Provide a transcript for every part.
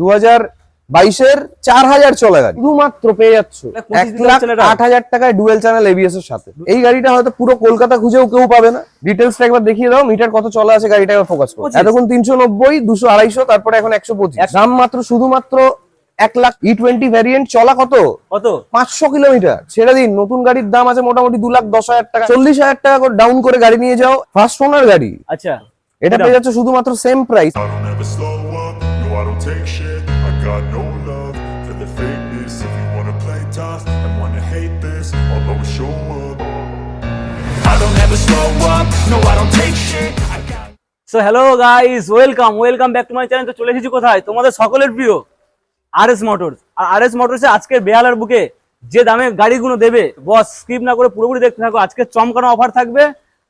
দু হাজার বাইশের চার হাজার চলা গাড়ি। শুধুমাত্র পেয়ে যাচ্ছ। এক লাখ আট হাজার টাকায় ডুয়েল চ্যানেল এবিএস এর সাথে এই গাড়িটা হয়তো পুরো কলকাতা খুঁজেও কেউ পাবে না। ডিটেলসটা একবার দেখিয়ে দাও মিটার কত চলা আছে গাড়িটা একবার ফোকাস করো। এতক্ষণ তিনশো নব্বই দুশো আড়াইশো তারপরে এখন একশো পঁচিশ। দাম মাত্র শুধুমাত্র এক লাখ ই টোয়েন্টি ভ্যারিয়েন্ট চলা কত? কত? পাঁচশো কিলোমিটার। দিন নতুন গাড়ির দাম আছে মোটামুটি দু লাখ দশ হাজার টাকা। চল্লিশ হাজার টাকা করে ডাউন করে গাড়ি নিয়ে যাও। ফার্স্ট ওনার গাড়ি। আচ্ছা। এটা পেয়ে যাচ্ছে শুধুমাত্র same price got no love for the fakeness. If you wanna play tough and wanna hate this I'll always show up. I don't ever slow up, no I don't take shit. So hello guys welcome welcome back to my channel তো চলে এসেছি কোথায়? তোমাদের সকলের প্রিয় R S motors আর R S মোটরসে আজকের বেহালার বুকে যে দামে গাড়িগুলো দেবে বস স্কিপ না করে পুরোপুরি দেখতে থাকো। আজকে চমকানো অফার থাকবে।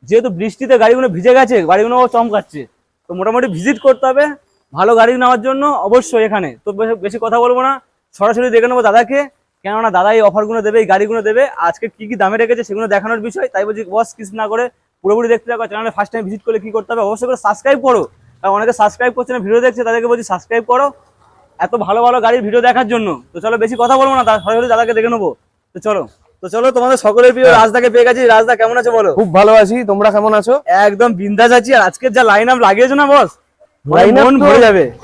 যেহেতু বৃষ্টিতে গাড়িগুলো ভিজে গেছে গাড়িগুলো চমকাচ্ছে। তো মোটামুটি ভিজিট করতে হবে। ভালো গাড়ি নেওয়ার জন্য অবশ্যই এখানে। তো বেশি- কথা বলব না। সরাসরি দেখে নেব দাদাকে। কেননা দাদা এই অফারগুলো দেবে এই গাড়িগুলো দেবে। আজকে কি কি দামে রেখেছে সেগুলো দেখানোর বিষয়। তাই বলছি বস স্কিপ না করে পুরোপুরি দেখতে থাকো। চ্যানেলে ফার্স্ট টাইম ভিজিট করলে কি করতে হবে? অবশ্যই করে সাবস্ক্রাইব করো। কারণ অনেকে সাবস্ক্রাইব করছে না ভিডিও দেখছে তাদেরকে বলছি সাবস্ক্রাইব করো। এত ভালো ভালো গাড়ির ভিডিও দেখার জন্য। তো চলো বেশি কথা বলব না সরাসরি দাদাকে দেখে নেব। তো চলো। তো চলো তোমাদের সকলের প্রিয় রাজদাকে পেয়ে গেছি। রাজদা কেমন আছো বলো? খুব ভালো আছি। তোমরা কেমন আছো? একদম বিন্দাস আছি। আর আজকের যা লাইন আপ লাগিয়েছো না বস?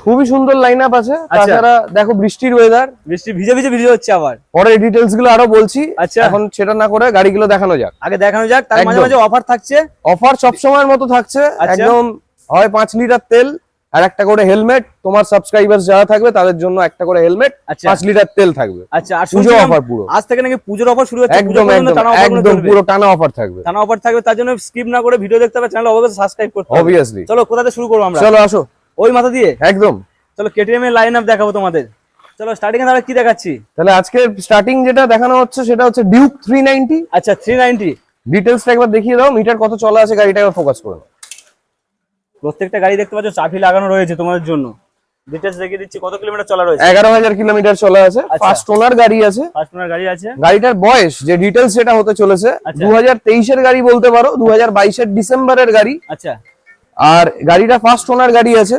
খুবই সুন্দর লাইন আপ আছে। আচ্ছা। তাছাড়া দেখো বৃষ্টির ওয়েদার বৃষ্টি ভিজে ভিজে ভিজে হচ্ছে আবার। পরে ডিটেলসগুলো আরও বলছি। আচ্ছা। এখন সেটা না করে গাড়িগুলো দেখানো যাক। আগে দেখানো যাক তার মাঝে মাঝে অফার থাকছে। অফার সব মতো থাকছে। আচ্ছা। একদম হয় পাঁচ লিটার তেল। আর একটা করে হেলমেট তোমার সাবস্ক্রাইবার যারা থাকবে তাদের জন্য একটা করে হেলমেট আচ্ছা। পাঁচ লিটার তেল থাকবে। আচ্ছা আর পুজো শুনছিলাম পুরো। আজ থেকে নাকি পুজোর অফার শুরু হচ্ছে একদম একদম। পুরো টানা অফার থাকবে। টানা অফার থাকবে তার জন্য স্কিপ না করে ভিডিও দেখতে হবে চ্যানেল অবশ্যই সাবস্ক্রাইব করতে হবে। অবভিয়াসলি চলো কোথা থেকে শুরু করব আমরা? চলো আসো। ওই মাথা দিয়ে? একদম। চলো কেটিএম এর লাইন আপ দেখাবো তোমাদের। চলো স্টার্টিং এ তাহলে কি দেখাচ্ছি? তাহলে আজকে স্টার্টিং যেটা দেখানো হচ্ছে সেটা হচ্ছে ডিউক থ্রি নাইনটি আচ্ছা থ্রি নাইনটি ডিটেলসটা একবার দেখিয়ে দাও মিটার কত চলা আছে গাড়িটা একবার ফোকাস করে। প্রত্যেকটা গাড়ি দেখতে পাচ্ছ চাবি লাগানো রয়েছে তোমাদের জন্য। ডিটেলস দেখিয়ে দিচ্ছি কত কিলোমিটার চলা রয়েছে? কিলোমিটার চলা আছে। আচ্ছা। ফার্স্ট ওনার গাড়ি আছে। ফার্স্ট ওনার গাড়ি আছে। গাড়িটার বয়স যে ডিটেলস সেটা হতে চলেছে আচ্ছা। দু হাজার তেইশের গাড়ি বলতে পারো ডিসেম্বরের গাড়ি। আচ্ছা। আর গাড়িটা ফার্স্ট ওনার গাড়ি আছে।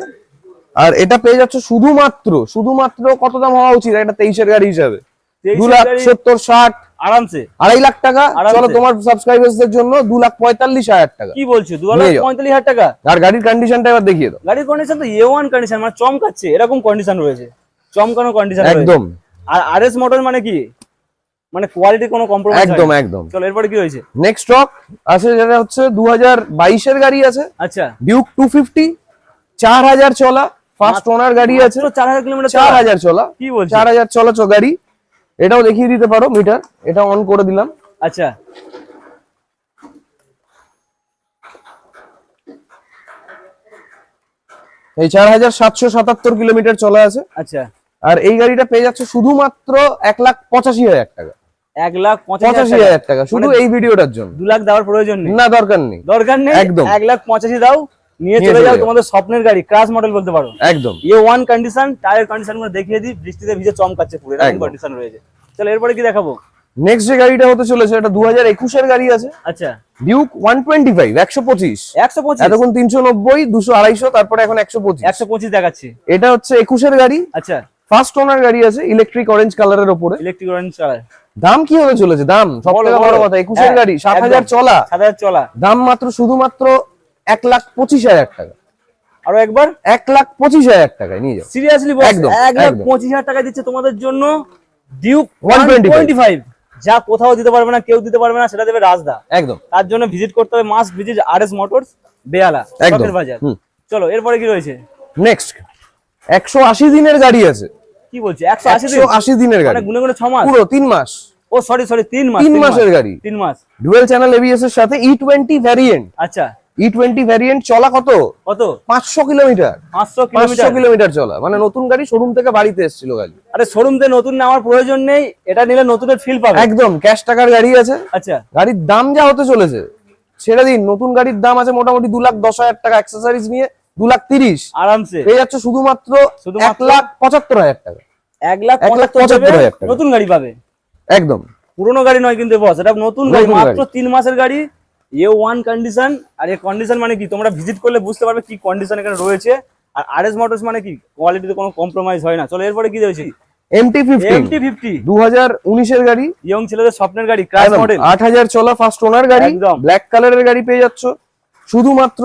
আর এটা পেয়ে যাচ্ছে শুধুমাত্র শুধুমাত্র কত দাম হওয়া উচিত? একটা তেইশের গাড়ি হিসাবে। 23 দু লাখ গাড়ি- সত্তর ষাট। আরামসে আড়াই লাখ টাকা। চলো তোমার সাবস্ক্রাইবার্সদের জন্য দু লাখ পঁয়তাল্লিশ হাজার টাকা। কি বলছো? দু লাখ পঁয়তাল্লিশ হাজার টাকা? আর গাড়ির কন্ডিশনটা এবার দেখিয়ে দাও। গাড়ির কন্ডিশন তো এ ওয়ান কন্ডিশন মানে চমকাচ্ছে। এরকম কন্ডিশন রয়েছে। চমকানো কন্ডিশন একদম। আর আর এস মোটর মানে কি? মানে কোয়ালিটি কোনো কম্প্রোমাইজ একদম একদম। চলো এরপরে কি হয়েছে? নেক্সট স্টক আছে যেটা হচ্ছে দু হাজার বাইশের গাড়ি আছে। আচ্ছা। ডিউক টু ফিফটি চার হাজার চলা। ফার্স্ট ওনার গাড়ি আছে। চার হাজার কিলোমিটার চার হাজার চলা। কি বলছো? চার হাজার চলা চ গাড়ি। এটাও দেখিয়ে দিতে পারো মিটার। এটা অন করে দিলাম। আচ্ছা। এই চার হাজার সাতশো সাতাত্তর কিলোমিটার চলে আছে। আচ্ছা। আর এই গাড়িটা পেয়ে যাচ্ছে শুধুমাত্র এক লাখ পঁচাশি হাজার টাকা। এক লাখ পঁচাশি হাজার হাজার টাকা। শুধু এই ভিডিওটার জন্য। দু লাখ দেওয়ার প্রয়োজন নেই। না দরকার নেই। দরকার নেই। একদম। এক লাখ পঁচাশি দাও। নিয়ে চলে যাও। তোমাদের স্বপ্নের গাড়ি ক্রাশ মডেল বলতে পারো। একদম। এ ওয়ান কন্ডিশন টায়ার কন্ডিশনগুলো দেখিয়ে দিই বৃষ্টিতে ভিজে চমকাচ্ছে পুরো এরকম কন্ডিশন রয়েছে। চলো এরপরে কি দেখাবো? নেক্সট যে গাড়িটা হতে চলেছে এটা দু হাজার একুশের গাড়ি আছে। আচ্ছা। ডিউক ওয়ান টোয়েন্টি ফাইভ একশো পঁচিশ। একশো পঁচিশ? এতক্ষণ তিনশো নব্বই দুশো আড়াইশো তারপরে এখন একশো পঁচিশ। একশো পঁচিশ দেখাচ্ছি। এটা হচ্ছে একুশের গাড়ি। আচ্ছা। ফার্স্ট ওনার গাড়ি আছে ইলেকট্রিক অরেঞ্জ কালারের ওপরে। ইলেকট্রিক অরেঞ্জ কালার দাম কি হতে চলেছে? দাম সব বলো, থেকে বড় কথা একুশের হ্যাঁ, গাড়ি সাত একদম। হাজার চলা। সাত হাজার চলা। দাম মাত্র শুধুমাত্র এক লাখ পঁচিশ হাজার টাকা। আরও একবার? এক লাখ পঁচিশ হাজার টাকায় নিয়ে যাও। সিরিয়াসলি একদম, এক লাখ পঁচিশ হাজার টাকা দিচ্ছে তোমাদের জন্য ডিউক 125 টোয়েন্টি ফাইভ যা কোথাও দিতে পারবে না কেউ দিতে পারবে না সেটা দেবে রাজদা। একদম। তার জন্য ভিজিট করতে হবে must visit R S Motors Behala একদম। বাজার চলো এরপরে কি রয়েছে? নেক্সট একশো আশি দিনের গাড়ি আছে। কি বলছে? একশো আশি আশি দিনের মানে গাড়ি। গুনে গুনে ছ মাস? পুরো তিন মাস। ও সরি সরি তিন মাস তিন মাসের গাড়ি। তিন মাস। ডুয়েল চ্যানেল এবিএস এর সাথে ই টোয়েন্টি ভ্যারিয়েন্ট আচ্ছা। ই টোয়েন্টি ভ্যারিয়েন্ট চলা কত? কত? পাঁচশো কিলোমিটার। পাঁচশো কিলোমিটার। চলা। মানে নতুন গাড়ি শোরুম থেকে বাড়িতে এসেছিল গাড়ি। আরে শোরুম থেকে নতুন নেওয়ার প্রয়োজন নেই এটা নিলে নতুনের ফিল পাবে। একদম ক্যাশ টাকার গাড়ি আছে। আচ্ছা। গাড়ির দাম যা হতে চলেছে ছেড়ে দিন নতুন গাড়ির দাম আছে মোটামুটি দু লাখ দশ হাজার টাকা অ্যাক্সেসরিজ নিয়ে দু লাখ তিরিশ। আরামসে। পেয়ে যাচ্ছে শুধুমাত্র? এক লাখ পঁচাত্তর হাজার টাকা। এক লাখ এক লাখ পঁচাত্তর হাজার নতুন গাড়ি পাবে। একদম। পুরোনো গাড়ি নয় কিন্তু বস এটা নতুন গাড়ি। মাত্র তিন মাসের গাড়ি এ ওয়ান কন্ডিশন আর এই কন্ডিশন মানে কি? তোমরা ভিজিট করলে বুঝতে পারবে কি কন্ডিশন এখানে রয়েছে। আর আরএস মোটরস মানে কি? কোয়ালিটিতে কোনো কম্প্রোমাইজ হয় না। চলো এরপরে কি রয়েছে? এমটি ফিফটিন এমটি ফিফটি দু হাজার উনিশের গাড়ি। ইয়ং ছেলেদের স্বপ্নের গাড়ি ক্রাশ মডেল আট হাজার চলা ফার্স্ট ওনার গাড়ি। একদম। ব্ল্যাক কালারের গাড়ি পেয়ে যাচ্ছ। শুধুমাত্র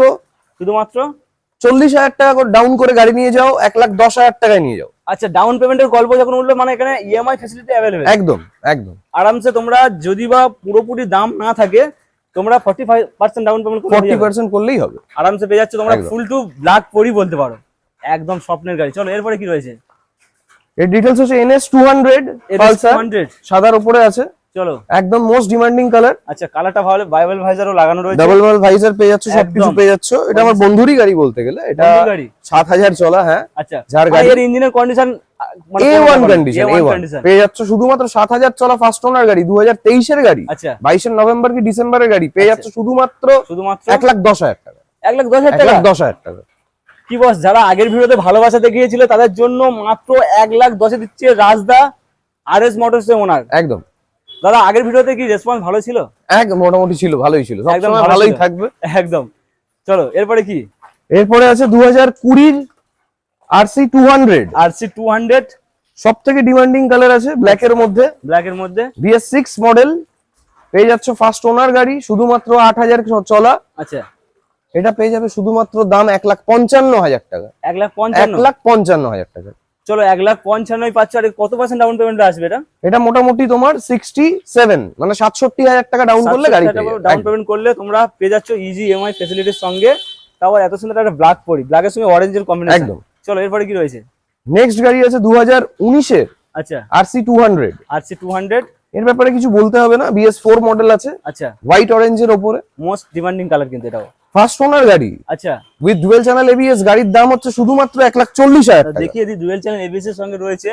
শুধুমাত্র? চল্লিশ হাজার টাকা করে ডাউন করে গাড়ি নিয়ে যাও এক লাখ দশ হাজার টাকায় নিয়ে যাও। আচ্ছা ডাউন পেমেন্টের গল্প যখন উঠল মানে এখানে ইএমআই ফেসিলিটি অ্যাভেলেবেল একদম একদম। আরামসে তোমরা যদি বা পুরোপুরি দাম না থাকে তোমরা forty five percent down payment করে ফর্টি দিয়ে যাবে। পার্সেন্ট করলেই হবে। আরামসে পেয়ে যাচ্ছে তোমরা ফুল টু ব্ল্যাক পরি বলতে পারো। একদম স্বপ্নের গাড়ি। চলো এরপরে কি রয়েছে? এর ডিটেইলস হচ্ছে NS two hundred Pulsar. Hundred সাদার উপরে আছে। চলো। একদম মোস্ট ডিমান্ডিং কালার আচ্ছা কালারটা ভালো বাইবেল ভাইজারও লাগানো রয়েছে। ডাবল ওয়াল ভাইজার পেয়ে যাচ্ছ সবকিছু পেয়ে যাচ্ছ। এটা আমার বন্ধুরই গাড়ি বলতে গেলে। এটা গাড়ি? সাত হাজার চলা হ্যাঁ। আচ্ছা যার গাড়ি- এর ইঞ্জিনের কন্ডিশন কন্ডিশন পেয়ে যাচ্ছ শুধুমাত্র সাত হাজার চলা ফার্স্ট ওনার গাড়ি গাড়ি। আচ্ছা। নভেম্বর কি ডিসেম্বরের গাড়ি? পেয়ে যাচ্ছ শুধুমাত্র শুধুমাত্র এক লাখ দশ হাজার টাকা। এক লাখ দশ হাজার এক টাকা? লাখ হাজার টাকা। কি বস যারা আগের ভিডিওতে ভালোবাসাতে গিয়েছিল তাদের জন্য মাত্র এক লাখ দশে দিচ্ছে রাজদা আর এস মোটরস এর ওনার একদম। দাদা আগের ভিডিওতে কি রেসপন্স ভালো ছিল? এক মোটামুটি ছিল ভালোই ছিল। একদম ভালোই থাকবে। একদম। চলো এরপরে কি? এরপরে আছে দু হাজার কুড়ির RC two hundred R C two hundred সব থেকে ডিমান্ডিং কালার আছে ব্ল্যাক এর মধ্যে। ব্ল্যাক এর মধ্যে বিএস সিক্স মডেল পেয়ে যাচ্ছ ফার্স্ট ওনার গাড়ি শুধুমাত্র আট হাজার চলা। আচ্ছা। এটা পেয়ে যাবে শুধুমাত্র দাম এক লাখ পঞ্চান্ন হাজার টাকা। এক লাখ এক পঞ্চান্ন লাখ পঞ্চান্ন হাজার টাকা। চলো এক লাখ পঞ্চান্ন পাচ্ছ আর কত পার্সেন্ট ডাউন পেমেন্ট আসবে এটা? এটা মোটামুটি তোমার সিক্সটি সেভেন মানে সাতষট্টি হাজার টাকা ডাউন করলে গাড়ি ডাউন পেমেন্ট করলে তোমরা পেয়ে যাচ্ছ ইজি ইএমআই ফেসিলিটির সঙ্গে। তারপর এত সুন্দর একটা ব্ল্যাক পরি ব্ল্যাকের সঙ্গে অরেঞ্জের কম্বিনেশন একদম। চলো এরপরে কি রয়েছে? নেক্সট গাড়ি আছে দু হাজার উনিশের আচ্ছা। RC two hundred R C two hundred এর ব্যাপারে কিছু বলতে হবে না বিএস ফোর মডেল আছে। আচ্ছা। হোয়াইট অরেঞ্জের ওপরে। মোস্ট ডিমান্ডিং কালার কিন্তু এটাও। ফার্স্ট ওনার গাড়ি। আচ্ছা। উইথ ডুয়েল চ্যানেল এবিএস গাড়ির দাম হচ্ছে শুধুমাত্র এক লাখ চল্লিশ হাজার দেখিয়ে দিই ডুয়েল চ্যানেল এবিএস এর সঙ্গে রয়েছে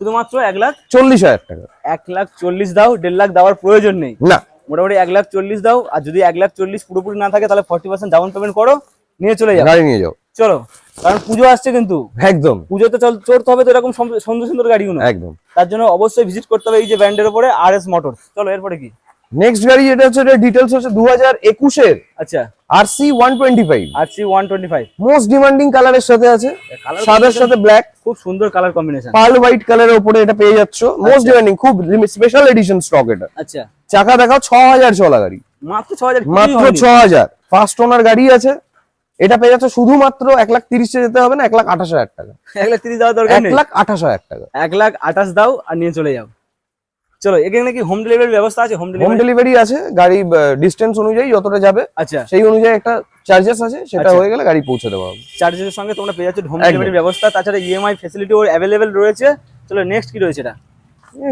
শুধুমাত্র এক লাখ চল্লিশ হাজার টাকা। এক লাখ চল্লিশ দাও দেড় লাখ দেওয়ার প্রয়োজন নেই। না। মোটামুটি এক লাখ চল্লিশ দাও আর যদি এক লাখ চল্লিশ পুরোপুরি না থাকে তাহলে ফর্টি পার্সেন্ট ডাউন পেমেন্ট করো নিয়ে চলে যাও। গাড়ি নিয়ে যাও। চলো কারণ পুজো আসছে কিন্তু। একদম। পুজোতে চল চড়তে হবে তো এরকম সুন্দর সুন্দর গাড়িগুলো। একদম। তার জন্য অবশ্যই ভিজিট করতে হবে এই যে ব্র্যান্ডের উপরে আর এস মোটরস চলো এরপরে কি? নেক্সট গাড়ি যেটা হচ্ছে ডিটেলস হচ্ছে দু হাজার একুশের আচ্ছা। RC C one twenty five most demanding কালারের সাথে আছে। সাদার সাথে ব্ল্যাক খুব সুন্দর কালার কম্বিনেশন পার্ল হোয়াইট কালারের উপরে এটা পেয়ে যাচ্ছ। মোস্ট ডিমান্ডিং খুব স্পেশাল এডিশন স্টক এটা। আচ্ছা। চাকা দেখাও ছ হাজার চলা গাড়ি। মাত্র ছ হাজার মাত্র ছ হাজার ফার্স্ট ওনার গাড়ি আছে। এটা পেয়ে যাচ্ছে শুধুমাত্র এক লাখ তিরিশে যেতে হবে না এক লাখ আঠাশ হাজার টাকা। এক লাখ তিরিশ দেওয়ার দরকার এক লাখ আঠাশ হাজার টাকা। এক লাখ আঠাশ দাও আর নিয়ে চলে যাও। চলো এখানে কি হোম ডেলিভারি ব্যবস্থা আছে হোম হোম ডেলিভারি আছে গাড়ি ডিস্টেন্স অনুযায়ী যতটা যাবে আচ্ছা। সেই অনুযায়ী একটা চার্জেস আছে সেটা আচ্ছা। হয়ে গেলে গাড়ি পৌঁছে দেওয়া হবে। চার্জের সঙ্গে তোমরা পেয়ে যাচ্ছ হোম ডেলিভারি ব্যবস্থা তাছাড়া ইএমআই ফেসিলিটি ওর অ্যাভেলেবেল রয়েছে। চলো নেক্সট কি রয়েছে এটা?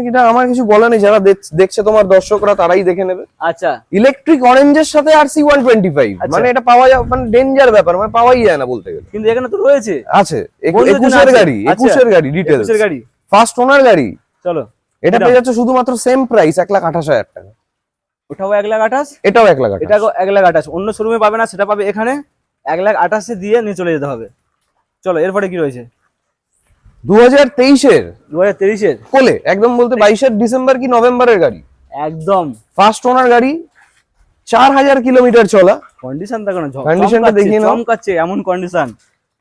এটা আমার কিছু বলা নেই যারা দেখছে তোমার দর্শকরা তারাই দেখে নেবে। আচ্ছা। ইলেকট্রিক অরেঞ্জের সাথে R C one twenty five আচ্ছা। মানে এটা পাওয়া যায় মানে ডেঞ্জার ব্যাপার মানে পাওয়াই যায় না বলতে গেলে। কিন্তু এখানে তো রয়েছে। আছে। জন্য একুশের গাড়ি আচ্ছা। একুশের গাড়ি ডিটেলস গাড়ি। ফার্স্ট ওনার গাড়ি। চলো। এটা পেয়ে যাচ্ছে শুধুমাত্র সেম প্রাইস এক লাখ আঠাশ হাজার টাকা। ওটাও এক লাখ আঠাশ? এটাও এক লাখ এটা আঠাশ এক লাখ আঠাশ। অন্য শোরুমে পাবে না সেটা পাবে এখানে। এক লাখ আঠাশে দিয়ে নিয়ে চলে যেতে হবে। চলো এরপরে কি রয়েছে? দু হাজার তেইশের দু হাজার তেইশের? কোলে একদম বলতে বাইশের ডিসেম্বর কি নভেম্বরের গাড়ি? একদম। ফার্স্ট ওনার গাড়ি চার হাজার কিলোমিটার চলা। কন্ডিশন দেখো না ঝ- Condition টা দেখিয়ে নাও। চমকাচ্ছে এমন কন্ডিশন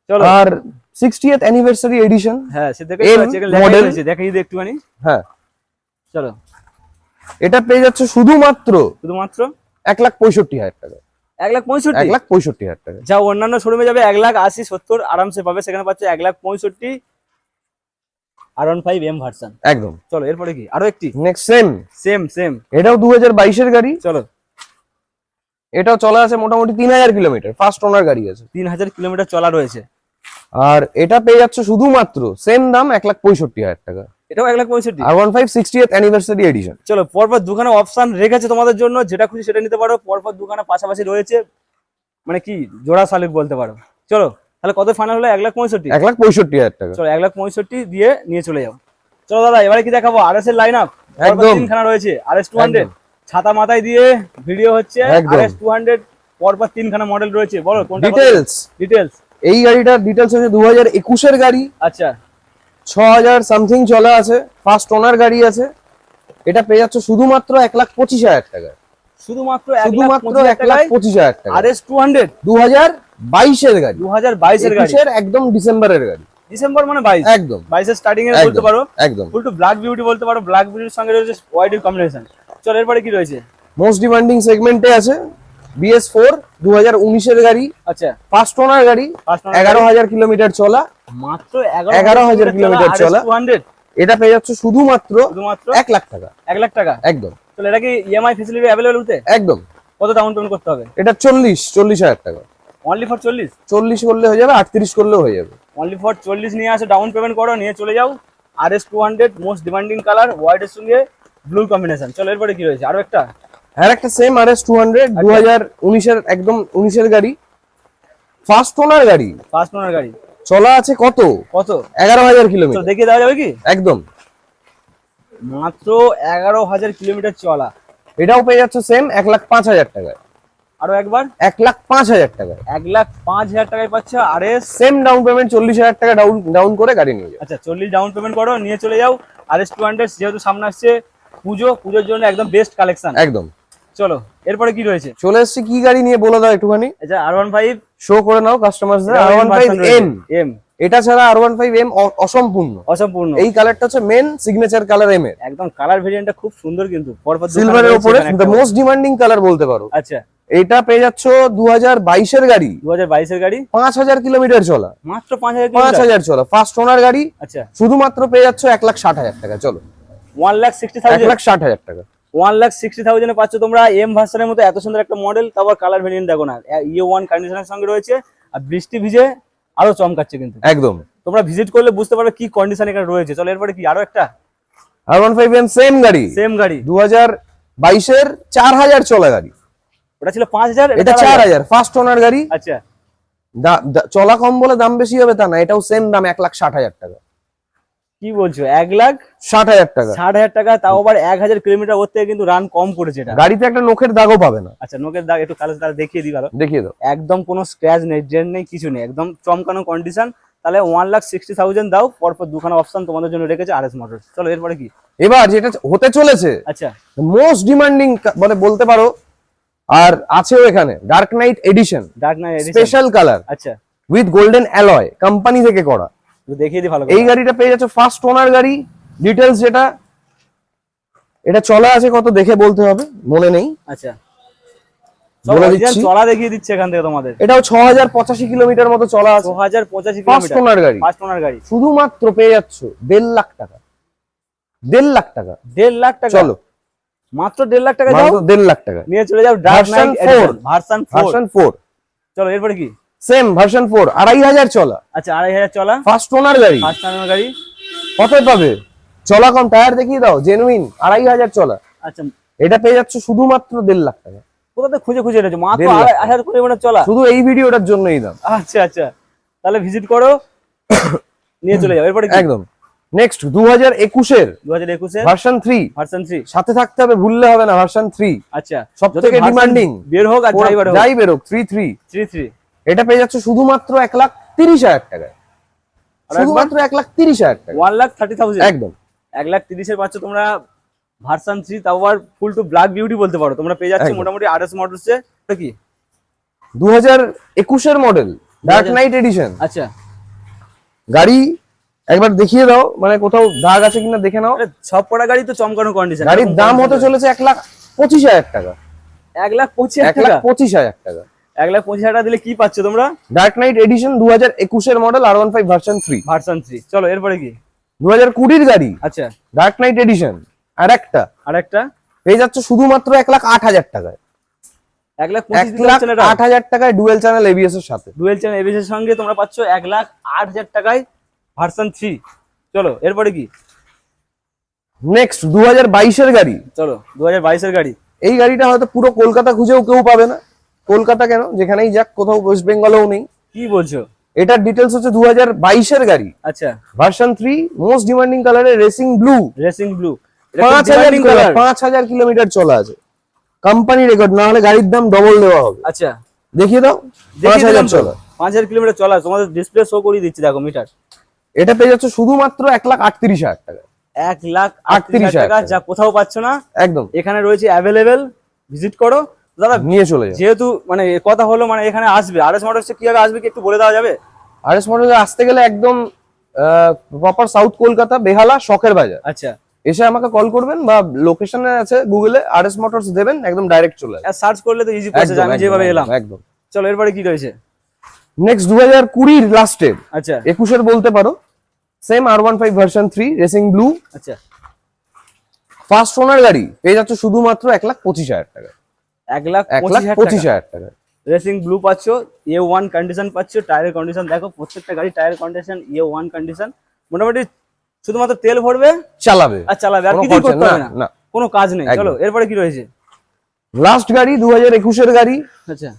চলো। আর সিক্সটিয়েথ অ্যানিভার্সারি এডিশন হ্যাঁ সে দেখে দেখাই একটুখানি। হ্যাঁ। চলো। এটা পেয়ে যাচ্ছে শুধুমাত্র শুধুমাত্র? এক লাখ পঁয়ষট্টি হাজার টাকা। এক লাখ পঁয়ষট্টি? এক লাখ পঁয়ষট্টি হাজার টাকা। যা অন্যান্য শোরুমে যাবে এক লাখ আশি সত্তর আরামসে পাবে। সেখানে পাচ্ছে এক লাখ পঁয়ষট্টি R one five M version একদম। চলো এরপরে কি? আরও একটি? নেক্সট সেম সেম সেম এটাও দু হাজার বাইশের গাড়ি। চলো। এটাও চলা আছে মোটামুটি তিন হাজার কিলোমিটার। ফার্স্ট ওনার গাড়ি আছে। তিন হাজার কিলোমিটার চলা রয়েছে। আর এটা পেয়ে যাচ্ছে শুধুমাত্র সেম দাম এক লাখ পঁয়ষট্টি হাজার টাকা। এটাও এক লাখ পঁয়ষট্টি। R one five sixtieth anniversary edition চলো পরপর দুখানে অপশন রেখেছে তোমাদের জন্য যেটা খুশি সেটা নিতে পারো। পরপর দুখানে পাশাপাশি রয়েছে মানে কি জোড়া শালিক বলতে পারো। চলো তাহলে কত ফাইনাল হলো? এক লাখ পঁয়ষট্টি। এক লাখ পঁয়ষট্টি হাজার টাকা। চলো এক লাখ পঁয়ষট্টি দিয়ে নিয়ে চলে যাও। চলো দাদা এবারে কি দেখাবো? আর এস এর লাইন আপ একদম। তিনখানা রয়েছে। আর এস টু হান্ড্রেড ছাতা মাথায় দিয়ে ভিডিও হচ্ছে। আর এস টু হান্ড্রেড পরপর তিনখানা মডেল রয়েছে। বলো কোনটা ডিটেলস ডিটেলস এই গাড়িটার ডিটেলস হচ্ছে দু হাজার একুশের গাড়ি। আচ্ছা। ছ হাজার সামথিং চলা আছে ফার্স্ট ওনার গাড়ি আছে। এটা পেয়ে যাচ্ছে শুধুমাত্র এক লাখ পঁচিশ হাজার টাকা শুধুমাত্র শুধুমাত্র এক লাখ পঁচিশ হাজার টাকা আর এস টু হান্ড্রেড দু হাজার বাইশের গাড়ি। দু হাজার বাইশের গাড়ি। একদম ডিসেম্বরের গাড়ি। ডিসেম্বর মানে বাইশ। একদম। বাইশের স্টার্টিং এ বলতে পারো। একদম। ফুল টু ব্ল্যাক বিউটি বলতে পারো। ব্ল্যাক বিউটির সঙ্গে রয়েছে হোয়াইটের কম্বিনেশন চলো এরপরে কি রয়েছে? মোস্ট ডিমান্ডিং সেগমেন্টে আছে। বিএস ফোর দু হাজার উনিশের গাড়ি আচ্ছা। ফার্স্ট ওনার গাড়ি এগারো হাজার কিলোমিটার চলা। মাত্র এগারো হাজার কিলোমিটার চলা। এটা পেয়ে যাচ্ছে শুধুমাত্র এক লাখ টাকা। এক লাখ টাকা? একদম। চলো এটা কি ইএমআই ফেসিলিটি অ্যাভেলেবল হতে একদম। কত ডাউন পেমেন্ট করতে হবে? এটা চল্লিশ চল্লিশ হাজার টাকা। অনলি ফর চল্লিশ? চল্লিশ করলে হয়ে যাবে আটত্রিশ করলেও হয়ে যাবে। অনলি ফর চল্লিশ নিয়ে আসে ডাউন পেমেন্ট করো নিয়ে চলে যাও। R S two hundred most demanding colour হোয়াইটের সঙ্গে ব্লু কম্বিনেশন চলো এরপরে কি রয়েছে? আরও একটা? আর একটা same R S two hundred দু হাজার উনিশের একদম উনিশের গাড়ি। ফার্স্ট ওনার গাড়ি। ফার্স্ট ওনার গাড়ি। চলা আছে কত? কত? এগারো হাজার কিলোমিটার। দেখিয়ে দেওয়া যাবে কি? একদম। মাত্র এগারো হাজার কিলোমিটার চলা। এটাও পেয়ে যাচ্ছে সেম এক লাখ পাঁচ হাজার টাকায়। আরও একবার। এক লাখ পাঁচ হাজার টাকায়। এক লাখ পাঁচ হাজার টাকায় পাচ্ছ আর সেম ডাউন পেমেন্ট চল্লিশ হাজার টাকা ডাউন ডাউন করে গাড়ি নিয়ে আচ্ছা চল্লিশ ডাউন পেমেন্ট করো নিয়ে চলে যাও। আর এস টু হান্ড্রেড যেহেতু সামনে আসছে পুজো পুজোর জন্য একদম বেস্ট কালেকশন একদম। চলো এরপরে কি রয়েছে? চলে এসছে কি গাড়ি নিয়ে বলে দাও একটুখানি? আচ্ছা আর ওয়ান ফাইভ শো করে নাও কাস্টমারদের R one five M M এটা ছাড়া আর ওয়ান ফাইভ এম অসম্পূর্ণ। অসম্পূর্ণ। এই কালারটা হচ্ছে মেন সিগনেচার কালার এম এর। একদম কালার ভেরিয়েন্টটা খুব সুন্দর কিন্তু সিলভারের উপরে দ্য মোস্ট ডিমান্ডিং কালার বলতে পারো। আচ্ছা। এটা পেয়ে যাচ্ছ দু হাজার বাইশের গাড়ি। দু হাজার বাইশের গাড়ি? পাঁচ হাজার কিলোমিটার চলা। মাত্র পাঁচ হাজার পাঁচ হাজার চলা। ফার্স্ট ওনার গাড়ি। আচ্ছা। শুধুমাত্র পেয়ে যাচ্ছ এক লাখ ষাট হাজার টাকা। চলো। ওয়ান লাখ সিক্সটি এক লাখ ষাট হাজার টাকা। ওয়ান লাখ সিক্সটি থাউজেন্ডে পাচ্ছ তোমরা। এম ভার্সনের মতো এত সুন্দর একটা মডেল তারপর কালার ভেরিয়েন্ট দেখো না। ইয়ে ওয়ান কন্ডিশনের সঙ্গে রয়েছে আর বৃষ্টি ভিজে আরও চমকাচ্ছে কিন্তু। একদম। তোমরা ভিজিট করলে বুঝতে পারবে কি কন্ডিশন এখানে রয়েছে। চলো এরপরে কি আরও একটা? R one five M same গাড়ি। সেম গাড়ি। দু হাজার বাইশের চার হাজার চলা গাড়ি। ওটা ছিল পাঁচ হাজার এটা চার হাজার ফার্স্ট ওনার গাড়ি। আচ্ছা। চলা কম বলে দাম বেশি হবে তা না এটাও সেম দাম এক লাখ ষাট হাজার টাকা। কি বলছো এক লাখ? ষাট হাজার টাকা। ষাট হাজার টাকা তাও আবার এক হাজার কিলোমিটার ওর থেকে কিন্তু রান কম করেছে এটা। গাড়িতে একটা নখের দাগও পাবে না। আচ্ছা নোকের দাগ একটু কালো তাহলে দেখিয়ে দিই ভালো। দেখিয়ে দাও। একদম কোনো স্ক্র্যাচ নেই ড্রেন নেই কিছু নেই একদম চমকানো কন্ডিশন তাহলে ওয়ান লাখ সিক্সটি থাউজেন্ড দাও পরপর দুখানা অপশন তোমাদের জন্য রেখেছে আর এস মোটর চলো এরপরে কি? এবার যেটা হতে চলেছে আচ্ছা। মোস্ট ডিমান্ডিং মানে বলতে পারো আর আছেও এখানে dark knight edition dark knight special colour আচ্ছা। উইথ গোল্ডেন অ্যালয় কোম্পানি থেকে করা। দেখিয়ে দিই ভালো এই গাড়িটা পেয়ে যাচ্ছে ফার্স্ট ওনার গাড়ি। ডিটেলস যেটা এটা চলা আছে কত দেখে বলতে হবে মনে নেই। আচ্ছা। বলে দিচ্ছি। চলা দেখিয়ে দিচ্ছে এখান থেকে তোমাদের। এটাও ছ হাজার পঁচাশি কিলোমিটার মতো চলা আছে। ফার্স্ট ওনার গাড়ি। ফার্স্ট ওনার গাড়ি। শুধুমাত্র পেয়ে যাচ্ছ দেড় লাখ টাকা। দেড় লাখ টাকা। দেড় লাখ টাকা? চলো। মাত্র দেড় লাখ টাকা দাও। মাত্র দেড় লাখ টাকা। নিয়ে চলে যাও dark knight version four version four চলো এরপরে কি? সেম ভার্সন ফোর আড়াই হাজার চলা। আচ্ছা আড়াই হাজার চলা। ফার্স্ট ওনার গাড়ি। ফার্স্ট ওনার গাড়ি। কত পাবে। চলা কম টায়ার দেখিয়ে দাও জেনুইন আড়াই হাজার চলা। আচ্ছা। এটা পেয়ে যাচ্ছে শুধুমাত্র দেড় লাখ টাকা। কোথা থেকে খুঁজে খুঁজে এনেছো? মাত্র দেড় লাখ আড়াই হাজার চলা? শুধু এই ভিডিওটার জন্যই দাম। আচ্ছা আচ্ছা। তাহলে ভিজিট করো। নিয়ে চলে যাও। এরপরে একদম। নেক্সট দু হাজার একুশের দু হাজার একুশে ভার্সন থ্রি ভার্সন থ্রি সাথে থাকতে হবে ভুললে হবে না ভার্সন থ্রি আচ্ছা। সব থেকে ডিমান্ডিং বের হোক আর যাই বার হোক। যাই থ্রি থ্রি থ্রি থ্রি এটা পেয়ে যাচ্ছে শুধুমাত্র এক লাখ তিরিশ হাজার টাকায়। শুধুমাত্র এক লাখ তিরিশ হাজার টাকা ওয়ান লাখ থার্টি থাউজেন্ড একদম। এক লাখ তিরিশের পাচ্ছ তোমরা ভার্সন থ্রি তাও আবার ফুল টু ব্ল্যাক বিউটি বলতে পারো। তোমরা পেয়ে যাচ্ছ। মোটামুটি আঠাশ মডেলসে কি? দু হাজার একুশের মডেল ডার্ক নাইট এডিশন আচ্ছা। গাড়ি একবার দেখিয়ে দাও মানে কোথাও দাগ আছে কিনা দেখে নাও। সব কটা গাড়ি তো চমকানো কন্ডিশন গাড়ির দাম হতে চলেছে এক লাখ পঁচিশ হাজার টাকা। এক লাখ পঁচিশ এক লাখ পঁচিশ হাজার টাকা। এক লাখ পঁচিশ হাজার টাকা দিলে কি পাচ্ছ তোমরা? ডার্ক নাইট এডিশন দু হাজার একুশের model R one five version three version three চলো এরপরে কি? দু হাজার কুড়ির গাড়ি। আচ্ছা। ডার্ক নাইট এডিশন আর একটা। আর একটা পেয়ে যাচ্ছে শুধুমাত্র এক লাখ আট হাজার টাকায়। এক লাখ আট হাজার টাকায় ডুয়েল চ্যানেল এবিএস এর সাথে। ডুয়েল চ্যানেল এবিএস সঙ্গে তোমরা পাচ্ছ এক লাখ আট হাজার টাকায় ভার্সন থ্রি চলো এরপরে কি? নেক্সট দু হাজার বাইশের গাড়ি। চলো দু হাজার বাইশের গাড়ি। এই গাড়িটা হয়তো পুরো কলকাতা খুঁজেও কেউ পাবে না। কলকাতা কেন? যেখানেই যাক কোথাও ওয়েস্ট বেঙ্গলেও নেই। কি বলছো? এটার ডিটেলস হচ্ছে দু হাজার বাইশের গাড়ি। আচ্ছা। ভার্সন থ্রি মোস্ট ডিমান্ডিং কালারের রেসিং ব্লু রেসিং ব্লু পাঁচ হাজার পাঁচ হাজার কিলোমিটার চলা আছে। কোম্পানি রেকর্ড না হলে গাড়ির দাম ডবল দেওয়া হবে। আচ্ছা। দেখিয়ে দাও পাঁচ হাজার চলা। পাঁচ হাজার কিলোমিটার চলা তোমাদের ডিসপ্লে শো করিয়ে দিচ্ছি দেখো মিটার এটা পেয়ে যাচ্ছে শুধুমাত্র এক লাখ আটত্রিশ হাজার টাকা। এক লাখ আটত্রিশ হাজার টাকা। যা কোথাও পাচ্ছ না। একদম। এখানে রয়েছে অ্যাভেলেবেল ভিজিট করো। দাদা নিয়ে চলে যেহেতু মানে কথা হলো মানে এখানে আসবে। আর আরএস মোটরস কীভাবে আসবে কি একটু বলে দেওয়া যাবে? আর এস মোটরসে আসতে গেলে একদম প্রপার সাউথ কলকাতা বেহালা শখের বাজার। আচ্ছা। এসে আমাকে কল করবেন বা লোকেশনে আছে গুগলে আর এস মোটরস দেবেন একদম ডাইরেক্ট চলে আসবে। সার্চ করলে তো ইজি প্রসেস আমি যেভাবে এলাম। একদম। চলো এরপরে কি রয়েছে? নেক্সট দু হাজার কুড়ির লাস্টের আচ্ছা। একুশের বলতে পারো। Same R one five version three racing blue আচ্ছা। ফার্স্ট ওনার গাড়ি পেয়ে যাচ্ছে শুধুমাত্র এক লাখ পঁচিশ হাজার টাকা। এক লাখ পঁচিশ হাজার টাকা। রেসিং ব্লু পাচ্ছ এ ওয়ান কন্ডিশন পাচ্ছ টায়ারের কন্ডিশন দেখো প্রত্যেকটা গাড়ি টায়ারের কন্ডিশন এ ওয়ান কন্ডিশন মোটামুটি শুধুমাত্র তেল ভরবে চালাবে। আর চালাবে আর কোনো করতে হবে না, না। না। কোনো কাজ নেই। চলো এরপরে কি রয়েছে? লাস্ট গাড়ি দু হাজার একুশের গাড়ি। আচ্ছা।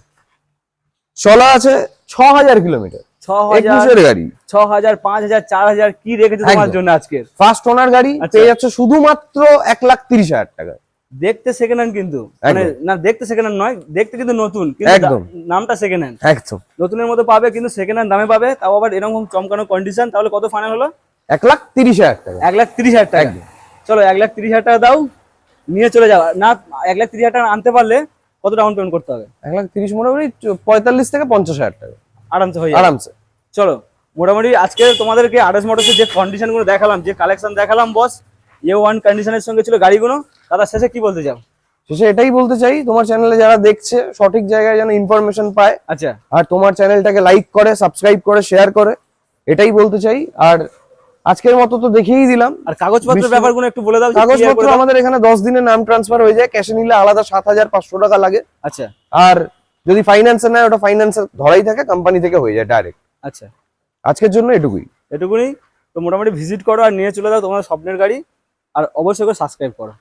চলা আছে ছ হাজার কিলোমিটার। ছ হাজার গাড়ি। ছ হাজার পাঁচ হাজার চার হাজার কি রেখেছে তোমার জন্য আজকের? ফার্স্ট ওনার গাড়ি আচ্ছা। পেয়ে যাচ্ছে শুধুমাত্র এক লাখ তিরিশ হাজার টাকা। দেখতে সেকেন্ড হ্যান্ড কিন্তু। মানে না দেখতে সেকেন্ড হ্যান্ড নয় দেখতে কিন্তু নতুন কিন্তু নামটা সেকেন্ড হ্যান্ড একদম। নতুনের মতো পাবে কিন্তু সেকেন্ড হ্যান্ড দামে পাবে তাও আবার এরকম চমকানো কন্ডিশন তাহলে কত ফাইনাল হলো? এক লাখ তিরিশ হাজার টাকা। এক লাখ তিরিশ হাজার টাকা। চলো এক লাখ তিরিশ হাজার টাকা দাও নিয়ে চলে যাও। না এক লাখ তিরিশ হাজার টাকা আনতে পারলে কত ডাউন পেমেন্ট করতে হবে? এক লাখ তিরিশ মোটামুটি পঁয়তাল্লিশ থেকে পঞ্চাশ হাজার টাকা। আরামসে হয়ে আরামসে। চলো মোটামুটি আজকে তোমাদেরকে আরএস মোটরসের যে কন্ডিশনগুলো দেখালাম যে কালেকশন দেখালাম বস এ ওয়ান কন্ডিশনের সঙ্গে ছিল গাড়িগুলো। দাদা শেষে কি বলতে চাও? শেষে এটাই বলতে চাই তোমার চ্যানেলে যারা দেখছে সঠিক জায়গায় যেন ইনফরমেশন পায় আচ্ছা। আর তোমার চ্যানেলটাকে লাইক করে সাবস্ক্রাইব করে শেয়ার করে এটাই বলতে চাই। আর আজকের মতো তো দেখিয়েই দিলাম। আর কাগজপত্রের ব্যাপারগুলো একটু বলে দাও কাগজপত্র আমাদের এখানে দশ দিনের নাম ট্রান্সফার হয়ে যায় ক্যাশে নিলে আলাদা সাত হাজার পাঁচশো টাকা লাগে। আচ্ছা। আর যদি ফাইন্যান্সে নেয় ওটা ফাইন্যান্সে ধরাই থাকে কোম্পানি থেকে হয়ে যায় ডাইরেক্ট আচ্ছা। আজকের জন্য এটুকুই। এটুকুই তো মোটামুটি ভিজিট করো আর নিয়ে চলে যাও তোমার স্বপ্নের গাড়ি আর অবশ্যই করে সাবস্ক্রাইব করো।